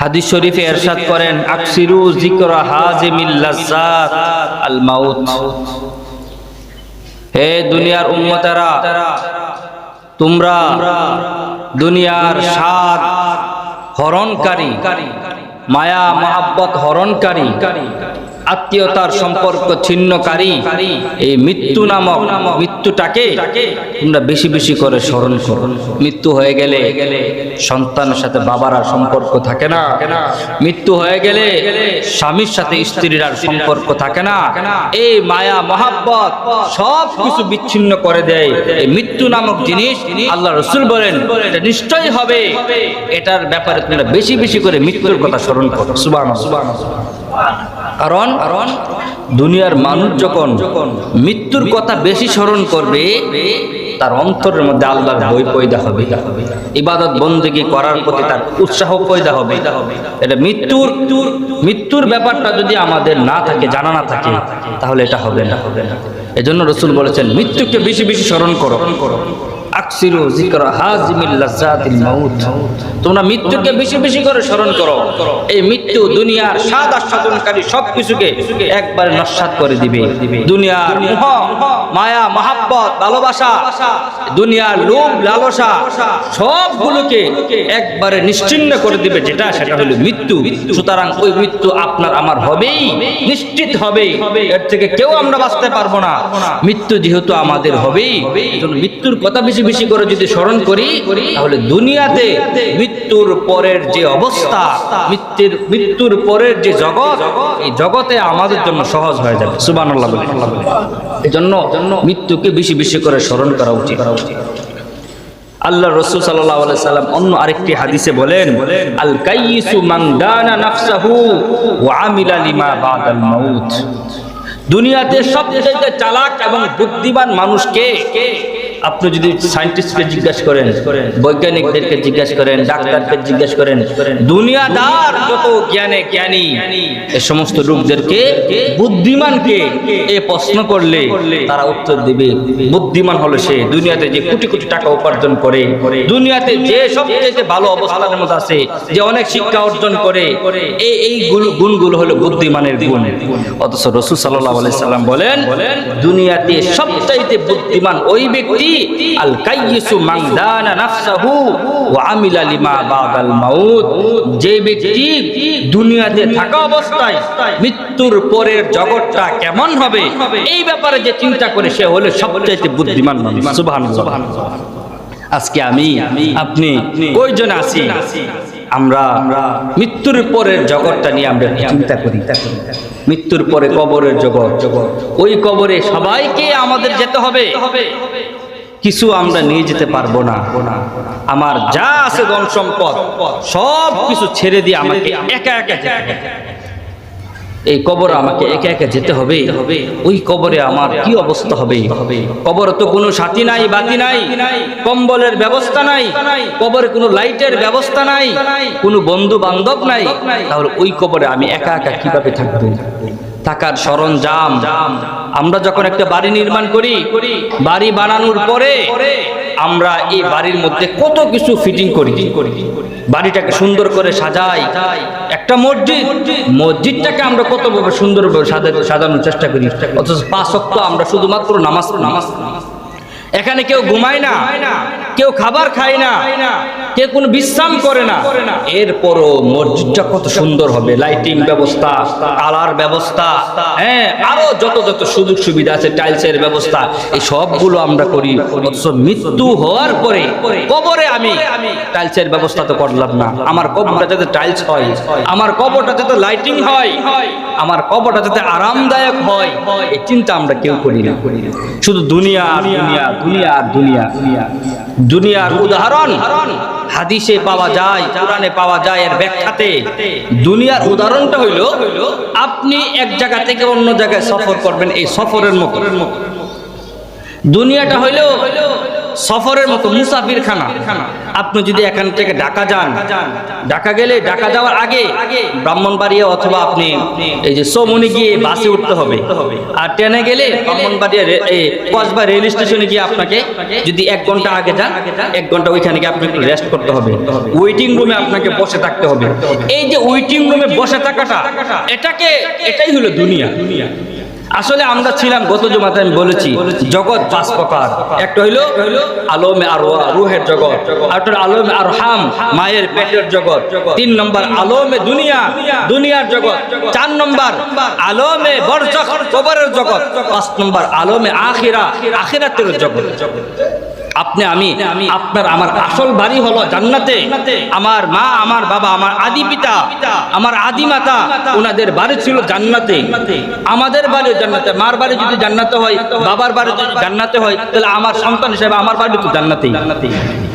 হাদিস শরীফে এরশাদ করেন, আকসিরু যিকরা হাজিমিল লাজ্জাত আল মাউত। হে দুনিয়ার উম্মতেরা, তোমরা দুনিয়ার স্বাদ হরণকারী মায়া মহাব্বত হরণকারী। আত্মীয়তার সম্পর্ক ছিন্নকারী, এই মৃত্যু নামক মৃত্যুটাকে তোমরা বেশি বেশি করে স্মরণ করো। মৃত্যু হয়ে গেলে সন্তানের সাথে বাবার সম্পর্ক থাকে না। মৃত্যু হয়ে গেলে স্বামীর সাথে স্ত্রীর আর সম্পর্ক থাকে না। এই মায়া, মহাব্বত সব কিছু বিচ্ছিন্ন করে দেয়। এই মৃত্যু নামক জিনিস আল্লাহ রসুল বলেন, এটা নিশ্চয়ই হবে। এটার ব্যাপারে তোমরা বেশি বেশি করে মৃত্যুর কথা স্মরণ করো। সুবান সুবান কারণ কারণ দুনিয়ার মানুষ যখন মৃত্যুর কথা বেশি স্মরণ করবে, তার অন্তরের মধ্যে আল্লাহর বই পয়দা হবে। ইবাদত বন্দেগি করার প্রতি তার উৎসাহ পয়দা হবে। এটা মৃত্যুর মৃত্যুর ব্যাপারটা যদি আমাদের না থাকে, জানা না থাকে, তাহলে এটা হবে না হবে না। এজন্য রসুল বলেছেন, মৃত্যুকে বেশি বেশি স্মরণ করো। আকসিরু হাজিমিল মাউত। তোমরা মৃত্যুকে বেশি বেশি করে স্মরণ করো। এই মৃত্যু দুনিয়ার স্বাদ আস্বাদনকারী একবারে নস্বাত করে দিবে। দুনিয়ার মোহ, মায়া, মহাব্বত, ভালোবাসা, দুনিয়ার লোভ, লালসা সবগুলোকে একবারে নিশ্চিন্ন করে দিবে। যেটা, সেটা হলো মৃত্যু। সুতরাং ওই মৃত্যু আপনার, আমার হবেই, নিশ্চিত হবে এর থেকে কেউ আমরা বাঁচতে পারব না। মৃত্যু যেহেতু আমাদের হবেই মৃত্যুর কথা বেশি বেশি করে যদি স্মরণ করি, তাহলে দুনিয়াতে মৃত্যুর পরের যে অবস্থা, মৃত্যুর মৃত্যুর পরের যে জগৎ, এই জগতে আমাদের জন্য সহজ হয়ে যাবে। সুবান জন্য মৃত্যুকে বেশি বেশি করে স্মরণ করা উচিত। আল্লাহ রসুল সাল্লাহ সাল্লাম অন্য আরেকটি হাদিসে বলেন আল কাইসু মান দানা নাফসাহু ওয়া আমিলা লিমা বাদাল মাউত। দুনিয়াতে সবচেয়ে চালাক এবং বুদ্ধিমান মানুষ কে আপনি যদি সায়েন্টিস্টকে জিজ্ঞাসা করেন, বৈজ্ঞানিকদেরকে জিজ্ঞাসা করেন, ডাক্তারকে জিজ্ঞাসা করেন, দুনিয়াদার যত জ্ঞানে জ্ঞানী, এ সমস্ত লোকদেরকে, বুদ্ধিমানকে এ প্রশ্ন করলে তারা উত্তর দিবে। বুদ্ধিমান হলো সে। দুনিয়াতে যে কোটি কোটি টাকা উপার্জন করে, দুনিয়াতে যে সবচেয়ে ভালো অবস্থানের মধ্যে আছে, যে অনেক শিক্ষা অর্জন করে এই এই গুলো- গুণগুলো হলো বুদ্ধিমানের গুণ। অথচ রসুল সাল্লাহ সাল্লাম বলেন, দুনিয়াতে সবচাইতে বুদ্ধিমান ওই ব্যক্তি মৃত্যুর পরের জগৎটা কেমন হবে, এই ব্যাপারে যে চিন্তা করে সে হলো সবচাইতে বুদ্ধিমান আজকে আমি, আপনি কয়জন আছি? আমরা মৃত্যুর পরের জগৎটা নিয়ে আমরা চিন্তা করি। মৃত্যুর পরে কবরের জগৎ জগৎ। ওই কবরে সবাইকে আমাদের যেতে হবে। কিছু আমরা নিয়ে যেতে পারব না। আমার যা আছে ধন সম্পদ সব কিছু ছেড়ে দিয়ে আমাকে একা একা যেতে এই কবর আমাকে একা একা যেতে হবে। ওই কবরে আমার কি অবস্থা হবে? কবর তো কোনো সাথী নাই বাতি নাই কম্বলের ব্যবস্থা নাই কবরে কোনো লাইটের ব্যবস্থা নাই কোনো বন্ধু বান্ধব নাই। তাহলে ওই কবরে আমি একা একা কীভাবে থাকব? থাকার সরঞ্জাম। আমরা যখন একটা বাড়ি নির্মাণ করি, বাড়ি বানানোর পরে আমরা এই বাড়ির মধ্যে কত কিছু ফিটিং করি। বাড়িটাকে সুন্দর করে সাজাই। একটা মসজিদ, মসজিদটাকে আমরা কতভাবে সুন্দরভাবে সাজা- সাজানোর চেষ্টা করি। অথচ পাঁচ অক্ট আমরা শুধুমাত্র নামাজ নামাজ এখানে কেউ ঘুমায় না, কেউ খাবার খায় না কেউ কোনো বিশ্রাম করে না? এরপরও মসজিদটা কত সুন্দর হবে। লাইটিং ব্যবস্থা কালার ব্যবস্থা হ্যাঁ আরও যত যত সুযোগ সুবিধা আছে টাইলসের ব্যবস্থা, এই সবগুলো আমরা করি। মৃত্যু হওয়ার পরে কবরে আমি টাইলসের ব্যবস্থা তো করলাম না। আমার কবরটা যাতে টাইলস হয়, আমার কবরটা যাতে লাইটিং হয়, আমার কবরটা যাতে আরামদায়ক হয়, এই চিন্তা আমরা কেউ করি না। শুধু দুনিয়া দুনিয়া দুনিয়া আর দুনিয়া। দুনিয়ার উদাহরণ হাদিসে পাওয়া যায়, কোরআনে পাওয়া যায় এর ব্যাখ্যাতে। দুনিয়ার উদাহরণটা হইল, আপনি এক জায়গা থেকে অন্য জায়গায় সফর করবেন এই সফরের মতো দুনিয়াটা হইল সফরের মতো মুসাফির খানা আপনি যদি এখান থেকে ঢাকা যান, ঢাকা গেলে ঢাকা যাওয়ার আগে ব্রাহ্মণবাড়িয়া অথবা আপনি এই যে সোমনি গিয়ে বাসে উঠতে হবে। আর ট্রেনে গেলে ব্রাহ্মণবাড়িয়া কসবা রেল স্টেশনে গিয়ে আপনাকে যদি এক ঘণ্টা আগে যান, এক ঘণ্টা ওইখানে গিয়ে আপনাকে রেস্ট করতে হবে। ওয়েটিং রুমে আপনাকে বসে থাকতে হবে। এই যে ওয়েটিং রুমে বসে থাকাটা, এটাকে এটাই হলো দুনিয়া দুনিয়া। আসলে আমরা ছিলাম, গত জমাতে আমি বলেছি, জগৎ পাঁচ প্রকার। একটা হইল আলোমে আর রুহের জগৎ। আর আলোমে আর হাম মায়ের পেটের জগৎ। তিন নম্বর, আলোমে দুনিয়া, দুনিয়ার জগৎ। চার নম্বর, আলোমে বরজখ কবরের জগৎ। পাঁচ নম্বর, আলোমে আখিরা, আখিরাতের জগৎ। আপনি, আমি, আপনার, আমার আসল বাড়ি হলো জান্নাতে। আমার মা, আমার বাবা, আমার আদি পিতা, আমার আদি মাতা ওনাদের বাড়ি ছিল জান্নাতে। আমাদের বাড়ি জান্নাতে, মার বাড়ি যদি জান্নাতে হয়, বাবার বাড়ি যদি জান্নাতে হয়, তাহলে আমার সন্তান হিসেবে আমার বাড়ি তো জান্নাতেই।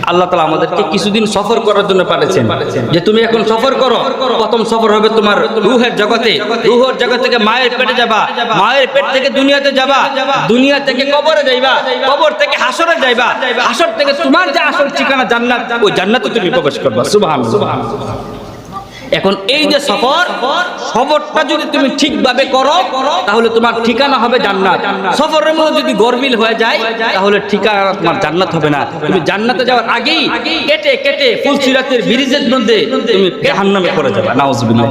আল্লাহ তালা আমাদেরকে কিছুদিন সফর করার জন্য পাঠিয়েছেন। যে তুমি এখন সফর করো, প্রথম সফর হবে তোমার রুহের জগতে। রুহের জগৎ থেকে মায়ের পেটে যাবা। মায়ের পেট থেকে দুনিয়াতে যাবা। দুনিয়া থেকে কবরে যাইবা। কবর থেকে হাসরে যাইবা। হাসর থেকে তোমার যে আসল ঠিকানা জান্নাত, ওই জান্নাতে তুমি প্রবেশ করবা। সুবহান এখন এই যে সফর, সফরটা যদি তুমি ঠিকভাবে করো, তাহলে তোমার ঠিকানা হবে জান্নাত। সফরের মধ্যে যদি গরমিল হয়ে যায়, তাহলে ঠিকানা তোমার জান্নাত হবে না। তুমি জান্নাতে যাওয়ার আগেই কেটে কেটে ফুলসিরাতের ব্রিজের মধ্যে তুমি জাহান্নামে পড়ে যাবে। নাউজুবিল্লাহ।